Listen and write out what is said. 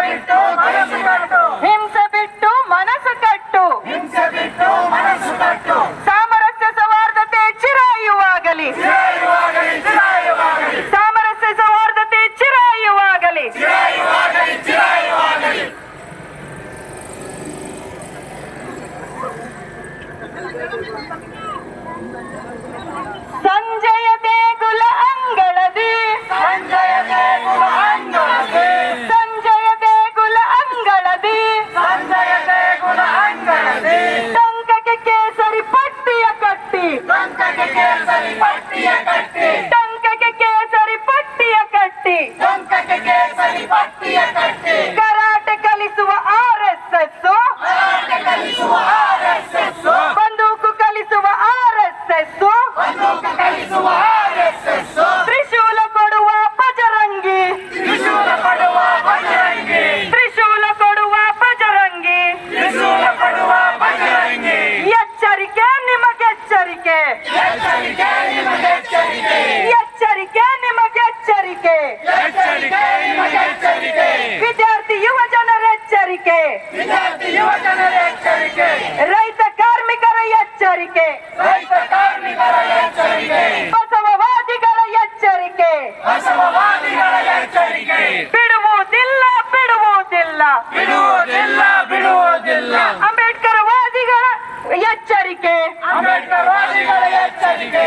Cristo, Cristo, Cristo. ವಿದ್ಯಾರ್ಥಿ ಯುವ ಜನರ ಎಚ್ಚರಿಕೆ. ರೈತ ಕಾರ್ಮಿಕರ ಎಚ್ಚರಿಕೆ. ಬಸವವಾದಿಗಳ ಎಚ್ಚರಿಕೆ. ಬಿಡುವುದಿಲ್ಲ ಬಿಡುವುದಿಲ್ಲ. ಬಿಡುವುದಿಲ್ಲ ಬಿಡುವುದಿಲ್ಲ. ಅಂಬೇಡ್ಕರ್ ವಾದಿಗಳ ಎಚ್ಚರಿಕೆ. ಅಂಬೇಡ್ಕರ್ ವಾದಿಗಳ ಎಚ್ಚರಿಕೆ